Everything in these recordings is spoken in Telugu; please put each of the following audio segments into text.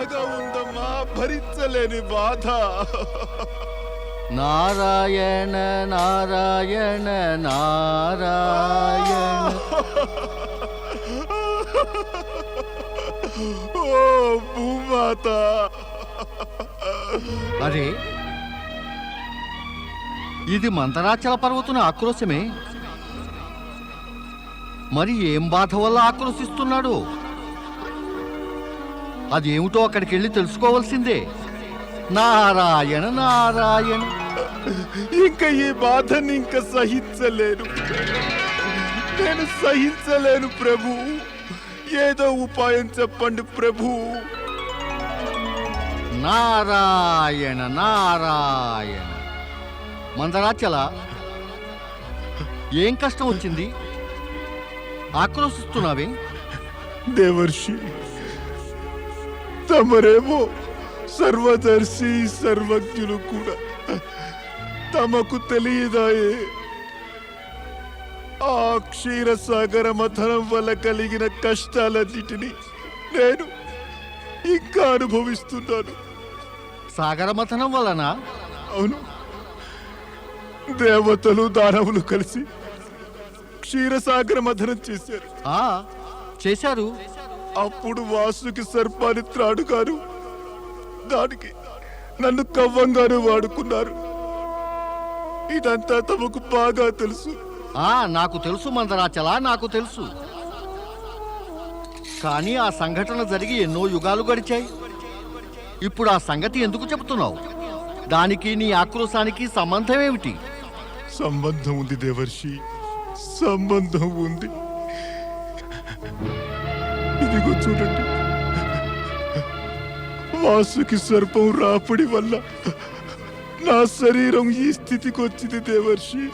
బాధగా ఉందమ్మా భరించలేని బాధ. నారాయణ నారాయణ నారాయణ. ఓ భూమాత. అరే ఇది మందరాచల పర్వతున ఆక్రోశమే. మరి ఏం బాధ వల్ల ఆక్రోశిస్తున్నాడు? అదేమిటో అక్కడికి వెళ్ళి తెలుసుకోవాల్సిందే. నారాయణ నారాయణ. ఇంకా ఈ బాధని ఇంకా సహించలేను. నేను సహించలేను ప్రభు. ఏదో ఉపాయం చెప్పండి ప్రభు. నారాయణ నారాయణ. మందరాచల ఏం కష్టం వచ్చింది? ఆక్రోశిస్తున్నావే దేవర్షి తమరేమో సర్వదర్శి సర్వజ్ఞులు కూడా తమకు తెలియదాయే. ఆ క్షీరసాగర మథనం వల్ల కలిగిన కష్టాలన్నిటినీ నేను ఇంకా అనుభవిస్తున్నాను. సాగరమథనం వలన? అవును. దేవతలు దానవులు కలిసి క్షీరసాగర మథనం చేశారు. ఆ చేశారు. అప్పుడు వాసుకి సర్పాన్ని త్రాడుగారు దానికి నన్ను కవ్వంగాను వాడుకున్నారు. ఇదంతా తమకు బాగా తెలుసు. ఆ నాకు తెలుసు మందరాచల నాకు తెలుసు. కానీ ఆ సంఘటన జరిగి ఎన్నో యుగాలు గడిచాయి. ఇప్పుడు ఆ సంగతి ఎందుకు చెబుతున్నావు? దానికి నీ ఆక్రోశానికి సంబంధం ఏమిటి? సంబంధం ఉంది దేవర్షి. సంబంధం ఉంది. ఇదిగో చూడండి. వాసుకి సర్పం రాపిడి వల్ల నా శరీరం ఈ స్థితికి వచ్చింది దేవర్షి.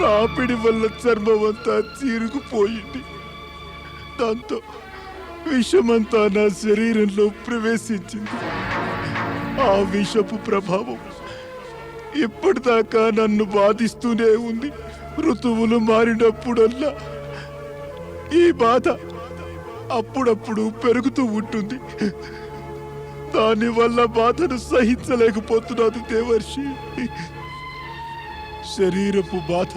రాపిడి వల్ల చర్మం అంతా చీరుకుపోయింది. దాంతో విషమంతా నా శరీరంలో ప్రవేశించింది. ఆ విషపు ప్రభావం ఇప్పటిదాకా నన్ను బాధిస్తూనే ఉంది. ఋతువులు మారినప్పుడల్లా ఈ బాధ అప్పుడప్పుడు పెరుగుతూ ఉంటుంది. దానివల్ల బాధను సహించలేకపోతున్నాను దేవర్షి. శరీరపు బాధ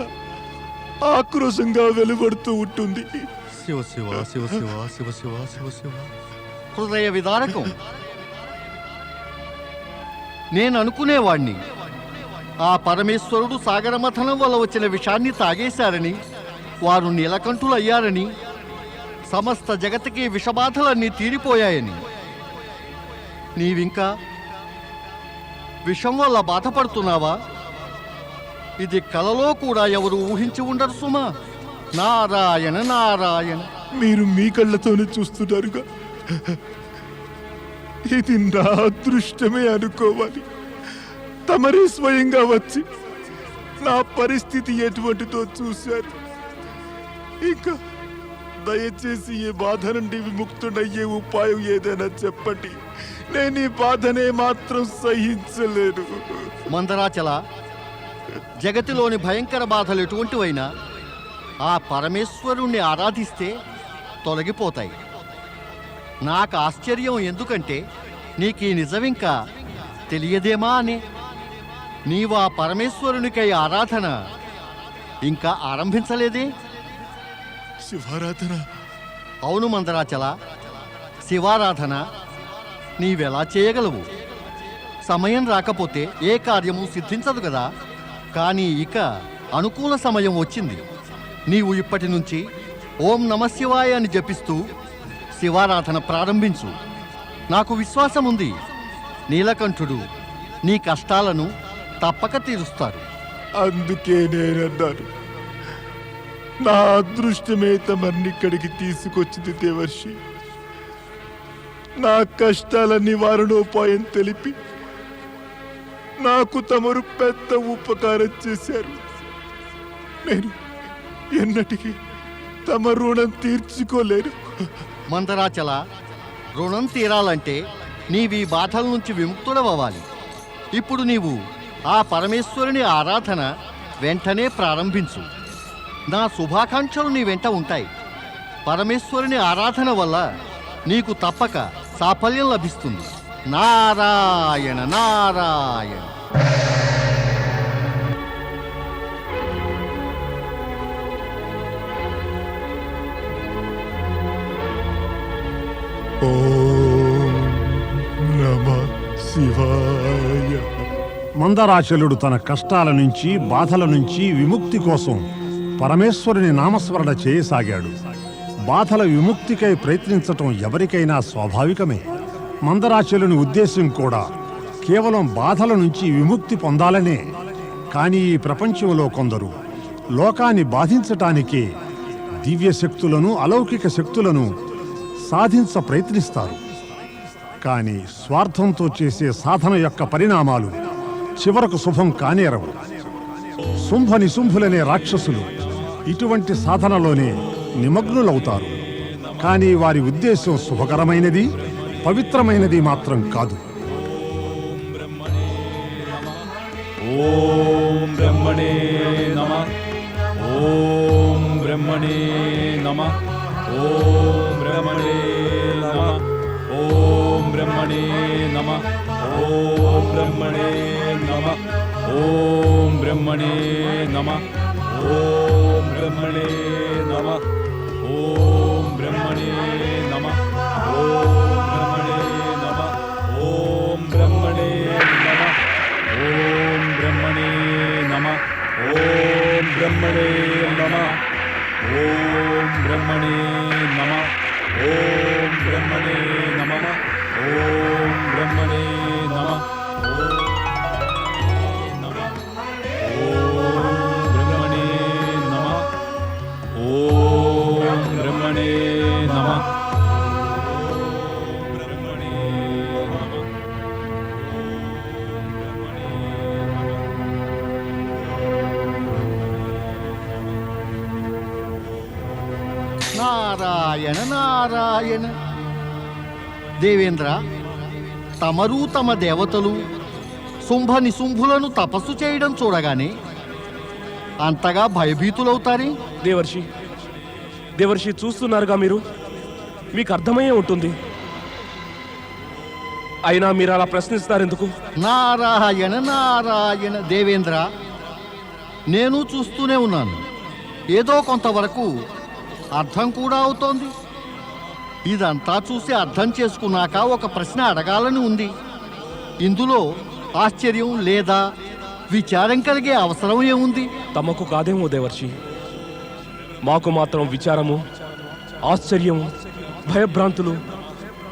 ఆక్రోశంగా వెలువడుతూ ఉంటుంది. శివ శివ శివ శివ శివ శివ శివ శివ. హృదయ విదారకం. నేను అనుకునేవాణ్ణి ఆ పరమేశ్వరుడు సాగరమథనం వల్ల వచ్చిన విషాన్ని తాగేశారని వారు నీలకంఠులయ్యారని సమస్త జగతికి విషబాధలన్నీ తీరిపోయాయని. నీవింకా విషం వల్ల బాధపడుతున్నావా? ఇది కలలో కూడా ఎవరు ఊహించి ఉండరు సుమా. నారాయణ నారాయణ. మీరు మీ కళ్ళతోనే చూస్తున్నారుగా. ఇది నా అదృష్టమే అనుకోవాలి. తమరే స్వయంగా వచ్చి నా పరిస్థితి ఎటువంటిదో చూశారు. ఇంకా దయచేసి ఈ బాధ నుండి విముక్తుడయ్యే ఉపాయం ఏదైనా చెప్పండి. నేను ఈ బాధనే మాత్రం సహించలేను. మందరాచల జగతిలోని భయంకర బాధలు ఎటువంటివైనా ఆ పరమేశ్వరుణ్ణి ఆరాధిస్తే తొలగిపోతాయి. నాకు ఆశ్చర్యం ఎందుకంటే నీకు ఈ నిజమింకా తెలియదేమా అని. నీవు ఆ పరమేశ్వరునికై ఆరాధన ఇంకా ఆరంభించలేదే? శివారాధన. అవును మందరాచల శివారాధన నీవెలా చేయగలవు? సమయం రాకపోతే ఏ కార్యము సిద్ధించదు కదా? కానీ ఇక అనుకూల సమయం వచ్చింది. నీవు ఇప్పటి నుంచి ఓం నమ శివాయ అని జపిస్తూ శివారాధన ప్రారంభించు. నాకు విశ్వాసం ఉంది. నీలకంఠుడు నీ కష్టాలను తప్పక తీరుస్తారు. అందుకే నేనన్నాను. నా అదృష్టమే తమన్ని ఇక్కడికి తీసుకొచ్చింది దేవర్షి. నా కష్టాల నివారణోపాయం తెలిపి నాకు తమరు పెద్ద ఉపకారం చేశారు. నేను ఎన్నటికీ తమ రుణం తీర్చుకోలేరు మందరాచల రుణం తీరాలంటే నీవి బాధల నుంచి విముక్తుడవ్వాలి. ఇప్పుడు నీవు ఆ పరమేశ్వరుని ఆరాధన వెంటనే ప్రారంభించు. నా శుభాకాంక్షలు నీ వెంట ఉంటాయి. పరమేశ్వరుని ఆరాధన వల్ల నీకు తప్పక సాఫల్యం లభిస్తుంది. నారాయణ నారాయణ. ఓం నమ శివాయ. మందరాచలుడు తన కష్టాల నుంచి బాధల నుంచి విముక్తి కోసం పరమేశ్వరుని నామస్మరణ చేయసాగాడు. బాధల విముక్తికై ప్రయత్నించటం ఎవరికైనా స్వాభావికమే. మందరాచలుని ఉద్దేశ్యం కూడా కేవలం బాధల నుంచి విముక్తి పొందాలనే. కానీ ఈ ప్రపంచంలో కొందరు లోకాన్ని బాధించటానికే దివ్య శక్తులను అలౌకిక శక్తులను సాధించ ప్రయత్నిస్తారు. కానీ స్వార్థంతో చేసే సాధన యొక్క పరిణామాలు చివరకు శుభం కానేరవు. శుంభ నిశుంభులనే రాక్షసులు ఇటువంటి సాధనలోనే నిమగ్నులవుతారు. కానీ వారి ఉద్దేశం శుభకరమైనది పవిత్రమైనది మాత్రం కాదు. ఓం బ్రహ్మణే నమ. ఓం బ్రహ్మణే నమ. ఓం బ్రహ్మణే నమ. ఓం బ్రహ్మణే నమ. ఓం బ్రహ్మణే నమ. ఓం బ్రహ్మణే నమ. ఓం ബ്രഹ്മണേ നമ ഓം ബ്രഹ്മണേ നമ ഓം ബ്രഹ്മണേ നമ ഓം ബ്രഹ്മണേ നമ ഓം ബ്രഹ്മണേ നമ ഓം ബ്രഹ്മണേ നമ ഓം ബ്രഹ്മണേ നമ ഓം దేవేంద్ర తమరు తమ దేవతలు శుంభ నిశుంభులను తపస్సు చేయడం చూడగానే అంతగా భయభీతులవుతారే? దేవర్షి దేవర్షి చూస్తున్నారుగా మీరు? మీకు అర్థమయ్యే ఉంటుంది. అయినా మీరు అలా ప్రశ్నిస్తారెందుకు? నారాయణ నారాయణ దేవేంద్ర నేను చూస్తూనే ఉన్నాను. ఏదో కొంతవరకు అర్థం కూడా అవుతోంది. ఇదంతా చూసి అర్థం చేసుకున్నాక ఒక ప్రశ్న అడగాలని ఉంది. ఇందులో ఆశ్చర్యం లేదా విచారం కలిగే అవసరం ఏముంది? తమకు కాదేమో దేవర్షి. మాకు మాత్రం విచారము ఆశ్చర్యము భయభ్రాంతులు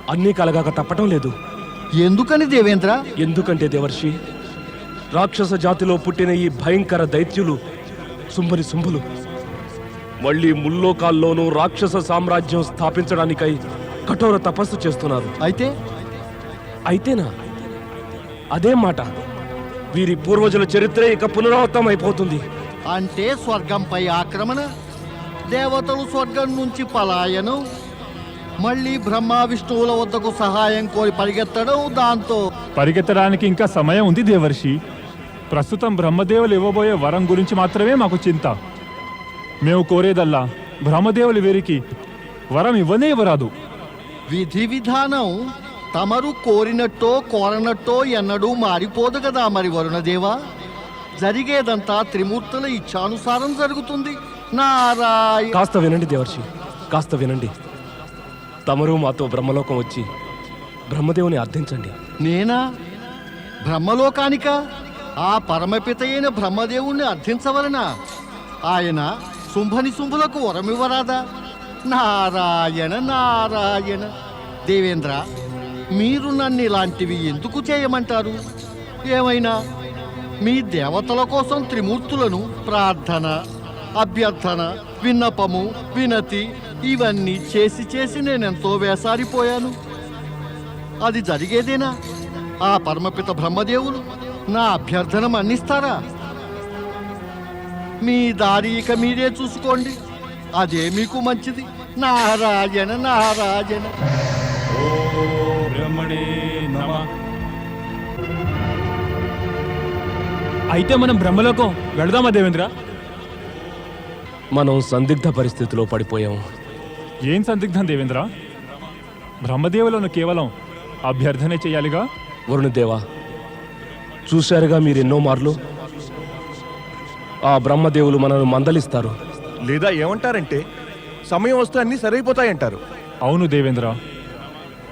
అన్నీ కలగాక తప్పటం లేదు. ఎందుకని దేవేంద్ర? ఎందుకంటే దేవర్షి రాక్షస జాతిలో పుట్టిన ఈ భయంకర దైత్యులు శుంభని శుంభులు మళ్ళీ ముల్లోకాల్లోనూ రాక్షస సామ్రాజ్యం స్థాపించడానికై కఠోర తపస్సు చేస్తున్నారు. అయితే? అయితేనా? అదే మాట. వీరి పూర్వజుల చరిత్రే ఇక పునరావృతం అయిపోతుంది. అంటే స్వర్గంపై ఆక్రమణ దేవతలు స్వర్గం నుంచి పలాయనం మళ్ళీ బ్రహ్మ విష్ణువుల వద్దకు సహాయం కోరి పరిగెత్తడం దాంతో. పరిగెత్తడానికి ఇంకా సమయం ఉంది దేవర్షి. ప్రస్తుతం బ్రహ్మదేవులు ఇవ్వబోయే వరం గురించి మాత్రమే మాకు చింత. మేము కోరేదల్లా బ్రహ్మదేవులు వీరికి వరం ఇవ్వనే ఇవ్వరాదు. విధి విధానం తమరు కోరినట్టో కోరనట్టో ఎన్నడూ మారిపోదు కదా మరి వరుణదేవా. జరిగేదంతా త్రిమూర్తుల ఇచ్ఛానుసారం జరుగుతుంది. నారాయణ కాస్త వినండి దేవర్షి కాస్త వినండి. తమరు మాతో బ్రహ్మలోకం వచ్చి బ్రహ్మదేవుని అర్థించండి. నేనా? బ్రహ్మలోకానిక? ఆ పరమపిత అయిన బ్రహ్మదేవుణ్ణి అర్థించవలనా? ఆయన శుంభని శుంభులకు వరమివ్వరాదా? నారాయణ నారాయణ. దేవేంద్ర మీరు నన్ను ఇలాంటివి ఎందుకు చేయమంటారు? ఏమైనా? మీ దేవతల కోసం త్రిమూర్తులను ప్రార్థన అభ్యర్థన విన్నపము వినతి ఇవన్నీ చేసి చేసి నేనెంతో వేసారిపోయాను. అది జరిగేదేనా? ఆ పరమపిత బ్రహ్మదేవులు నా అభ్యర్థన మన్నిస్తారా మీ దారి ఇక మీరే చూసుకోండి. అదే మీకు మంచిది. నారాయణ నారాయణ. ఓం బ్రహ్మణే నమ. అయితే మనం బ్రహ్మలోకం వెళదామా దేవేంద్ర? మనం సందిగ్ధ పరిస్థితిలో పడిపోయాం. ఏం సందిగ్ధం దేవేంద్ర? బ్రహ్మదేవులను కేవలం అభ్యర్థనే చేయాలిగా? వరుణదేవా చూశారుగా మీరు ఎన్నో మార్లు? ఆ బ్రహ్మదేవులు మనల్ని మందలిస్తారు. లేదా ఏమంటారంటే సమయం వస్తే అన్నీ సరైపోతాయంటారు. అవును దేవేంద్ర.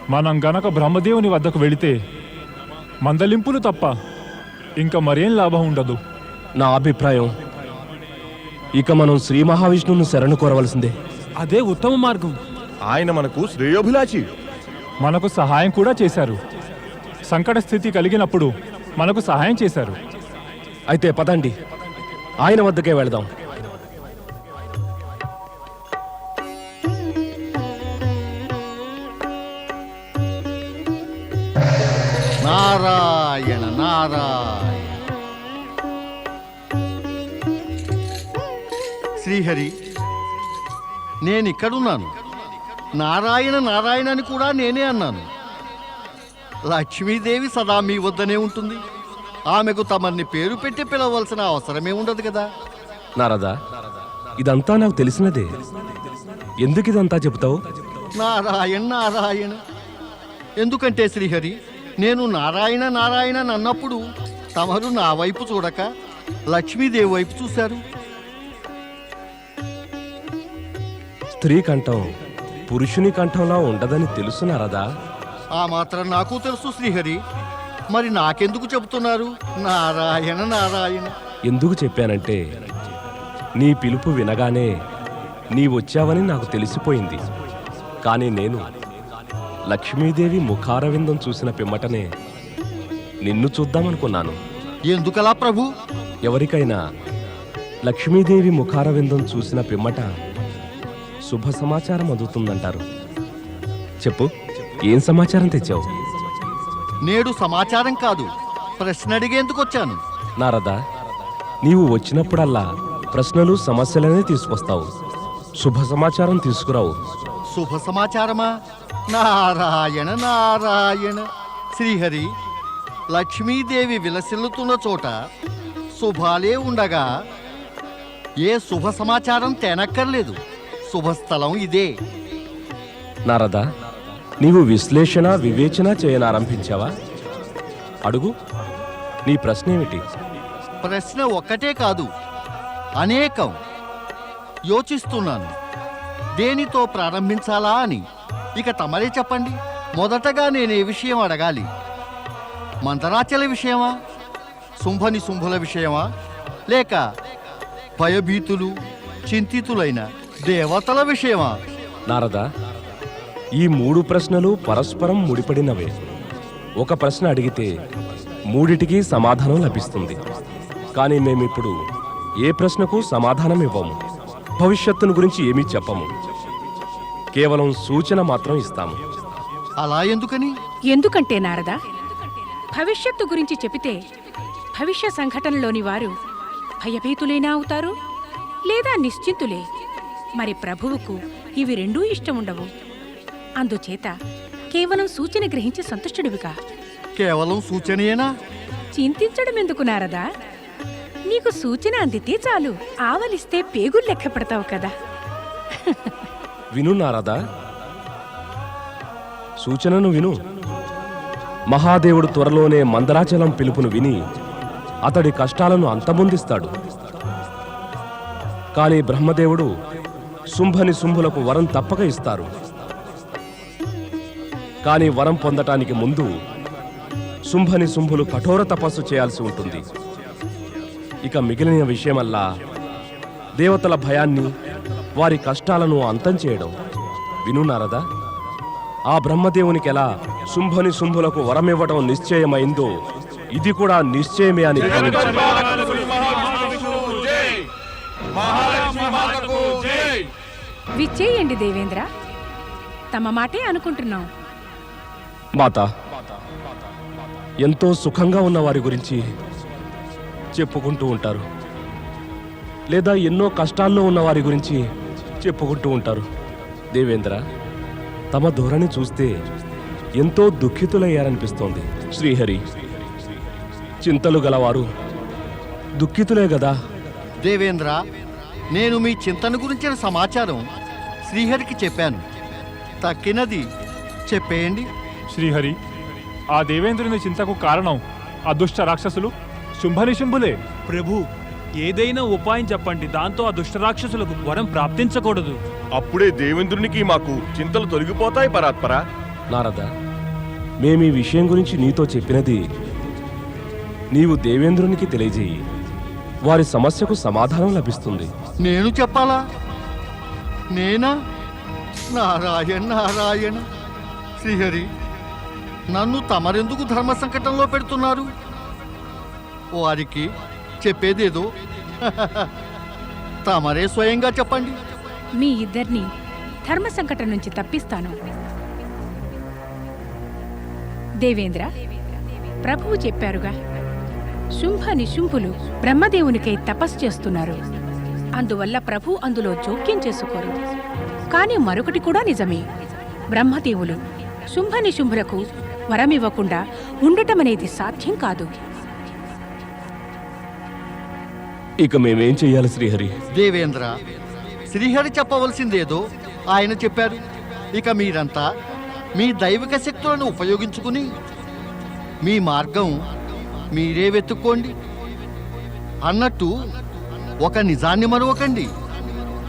మనం గనక బ్రహ్మదేవుని వద్దకు వెళితే మందలింపులు తప్ప ఇంకా మరేం లాభం ఉండదు. నా అభిప్రాయం ఇక మనం శ్రీ మహావిష్ణువును శరణు కోరవలసిందే. అదే ఉత్తమ మార్గం. ఆయన మనకు శ్రేయోభిలాషి. మనకు సహాయం కూడా చేశారు. సంకట స్థితి కలిగినప్పుడు మనకు సహాయం చేశారు. అయితే పదండి. ఆయన వద్దకే వెళదాం. నారాయణ నారాయణ. శ్రీహరి నేను ఇక్కడున్నాను. నారాయణ నారాయణ అని కూడా నేనే అన్నాను. లక్ష్మీదేవి సదా మీ వద్దనే ఉంటుంది. ఆమెకు తమని పేరు పెట్టి పిలవలసిన అవసరమే ఉండదు కదా. నారదా ఇదంతా నాకు తెలిసినదే. ఎందుకు ఇదంతా చెబుతావు? నారాయణ నారాయణ. ఎందుకంటే శ్రీహరి నేను నారాయణ నారాయణ అని అన్నప్పుడు తమరు నా వైపు చూడక లక్ష్మీదేవి వైపు చూశారు. స్త్రీ కంఠం పురుషుని కంఠంలా ఉండదని తెలుసు నారదా? ఆ మాత్రం నాకు తెలుసు శ్రీహరి. మరి నాకెందుకు చెబుతున్నారు? నారాయణ నారాయణ. ఎందుకు చెప్పానంటే నీ పిలుపు వినగానే నీ వచ్చావని నాకు తెలిసిపోయింది. కానీ నేను లక్ష్మీదేవి ముఖారవిందం చూసిన పిమ్మటనే నిన్ను చూద్దామనుకున్నాను. ఎందుకలా ప్రభు? ఎవరికైనా లక్ష్మీదేవి ముఖారవిందం చూసిన పిమ్మట శుభ సమాచారం అందుతుందంటారు. చెప్పు ఏం సమాచారం తెచ్చావు? నేడు సమాచారం కాదు. ప్రశ్న అడిగేందుకు వచ్చాను. నారదా నీవు వచ్చినప్పుడల్లా ప్రశ్నలు సమస్యలనే తీసుకొస్తావు. శుభ సమాచారం తీసుకురావు. శుభ సమాచారమా? నారాయణ నారాయణ. శ్రీహరి లక్ష్మీదేవి విలసిల్లుతున్న చోట శుభాలే ఉండగా ఏ శుభ సమాచారం తేనక్కర్లేదు. శుభస్థలం ఇదే. నారదా నీవు విశ్లేషణ వివేచన చేయనారంభించావా? అడుగు. నీ ప్రశ్న ఏమిటి ప్రశ్న ఒక్కటే కాదు అనేకం. యోచిస్తున్నాను. దేనితో ప్రారంభించాలా అని. ఇక తమరే చెప్పండి. మొదటగా నేను ఏ విషయం అడగాలి. మందరాచల విషయమా? శుంభని శుంభుల విషయమా? లేక భయభీతులు చింతితులైన దేవతల విషయమా? నారదా ఈ మూడు ప్రశ్నలు పరస్పరం ముడిపడినవే. ఒక ప్రశ్న అడిగితే మూడిటికి సమాధానం లభిస్తుంది. కానీ మేమిప్పుడు ఏ ప్రశ్నకు సమాధానం ఇవ్వము. భవిష్యత్తును గురించి ఏమీ చెప్పము. కేవలం సూచన మాత్రం ఇస్తాము. అలా ఎందుకని? ఎందుకంటే నారదా భవిష్యత్తు గురించి చెబితే భవిష్య సంఘటనలోని వారు భయభీతులేనా అవుతారు లేదా నిశ్చింతులే. మరి ప్రభువుకు ఇవి రెండూ ఇష్టం ఉండవు అందుచేత కేవలం సూచన గ్రహించి సంతుష్టుడివిగా. కేవలం సూచనయేనా? చింతించడం ఎందుకు నారదా? నీకు సూచన అందితే చాలు ఆవలిస్తే పేగులు లెక్క పెడతావు కదా. విను నారదా. సూచనను విను. మహాదేవుడు త్వరలోనే మందరాచలం పిలుపును విని అతడి కష్టాలను అంతమొందిస్తాడు. కానీ బ్రహ్మదేవుడు శుంభని శుంభులకు వరం తప్పక ఇస్తారు. కానీ వరం పొందటానికి ముందు శుంభని శుంభులు కఠోర తపస్సు చేయాల్సి ఉంటుంది. ఇక మిగిలిన విషయమల్లా దేవతల భయాన్ని వారి కష్టాలను అంతం చేయడం. వినున్నారదా నారదా ఆ బ్రహ్మదేవునికి ఎలా శుంభని శుంభులకు వరమివ్వడం నిశ్చయమైందో ఇది కూడా నిశ్చయమే అని విచ్చేయండి దేవేంద్ర తమ మాటే అనుకుంటున్నాం. మాత ఎంతో సుఖంగా ఉన్న వారి గురించి చెప్పుకుంటూ ఉంటారు. లేదా ఎన్నో కష్టాల్లో ఉన్న వారి గురించి చెప్పుకుంటూ ఉంటారు. దేవేంద్ర తమ ధోరణి చూస్తే ఎంతో దుఃఖితులయ్యారనిపిస్తోంది. శ్రీహరి చింతలు గలవారు దుఃఖితులే కదా దేవేంద్ర నేను మీ చింతన గురించిన సమాచారం శ్రీహరికి చెప్పాను. తక్కినది చెప్పేయండి. శ్రీహరి ఆ దేవేంద్రుని చింతకు కారణం ఆ దుష్ట రాక్షసులు? శుంభనిశుంభులే ప్రభు ఏదైనా ఉపాయం చెప్పండి. దాంతో ఆ దుష్టరాక్షసులకు వరం ప్రాప్తించకూడదు. అప్పుడే దేవేంద్రునికి మాకు చింతలు తొలగిపోతాయి పరాత్పర. నారద మేమీ విషయం గురించి నీతో చెప్పినది నీవు దేవేంద్రునికి తెలియజేయి. వారి సమస్యకు సమాధానం లభిస్తుంది. నేను చెప్పాలా? నేనా? నారాయణ నారాయణ శ్రీహరి నన్ను తమరెందుకు ధర్మ సంకటంలో పెడుతున్నారు? వారికి చెప్పేదేదో? తమరే స్వయంగా చెప్పండి. మీ ఇద్దరిని ధర్మ సంకటం నుంచి తప్పిస్తాను. దేవేంద్ర ప్రభువు చెప్పారుగా శుంభ నిశుంభులు బ్రహ్మదేవునికై తపస్సు చేస్తున్నారు. అందువల్ల ప్రభు అందులో జోక్యం చేసుకోరు. కానీ మరొకటి కూడా నిజమే. బ్రహ్మదేవులు శుంభ నిశుంభులకు వరమివ్వకుండా ఉండటమనేది సాధ్యం కాదు. ఇక మేమేం చెయ్యాలి శ్రీహరి? దేవేంద్ర శ్రీహరి చెప్పవలసిందేదో ఆయన చెప్పారు ఇక మీరంతా మీ దైవిక శక్తులను ఉపయోగించుకుని మీ మార్గం మీరే వెతుక్కోండి. అన్నట్టు ఒక నిజాన్ని మరవకండి.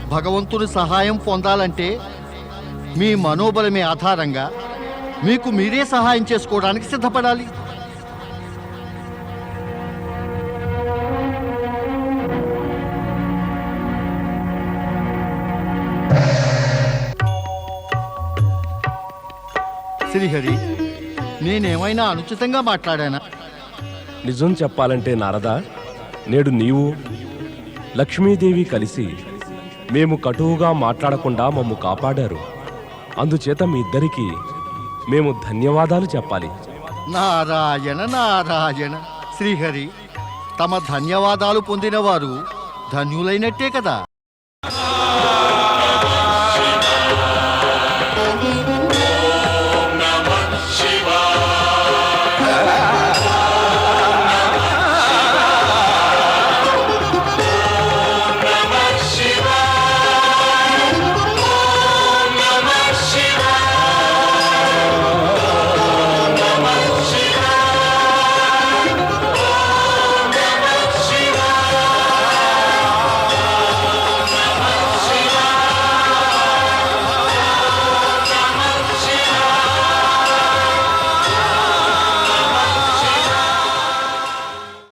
భగవంతుని సహాయం పొందాలంటే మీ మనోబలమే ఆధారంగా మీకు మీరే సహాయం చేసుకోవడానికి సిద్ధపడాలి. శ్రీహరి నేనేమైనా అనుచితంగా మాట్లాడానా? నిజం చెప్పాలంటే నారదా నేడు నీవు లక్ష్మీదేవి కలిసి మేము కటువుగా మాట్లాడకుండా మమ్ము కాపాడారు. అందుచేత మీ ఇద్దరికీ మేము ధన్యవాదాలు చెప్పాలి. నారాయణ నారాయణ. శ్రీహరి తమ ధన్యవాదాలు పొందినవారు ధన్యులైనట్టే కదా?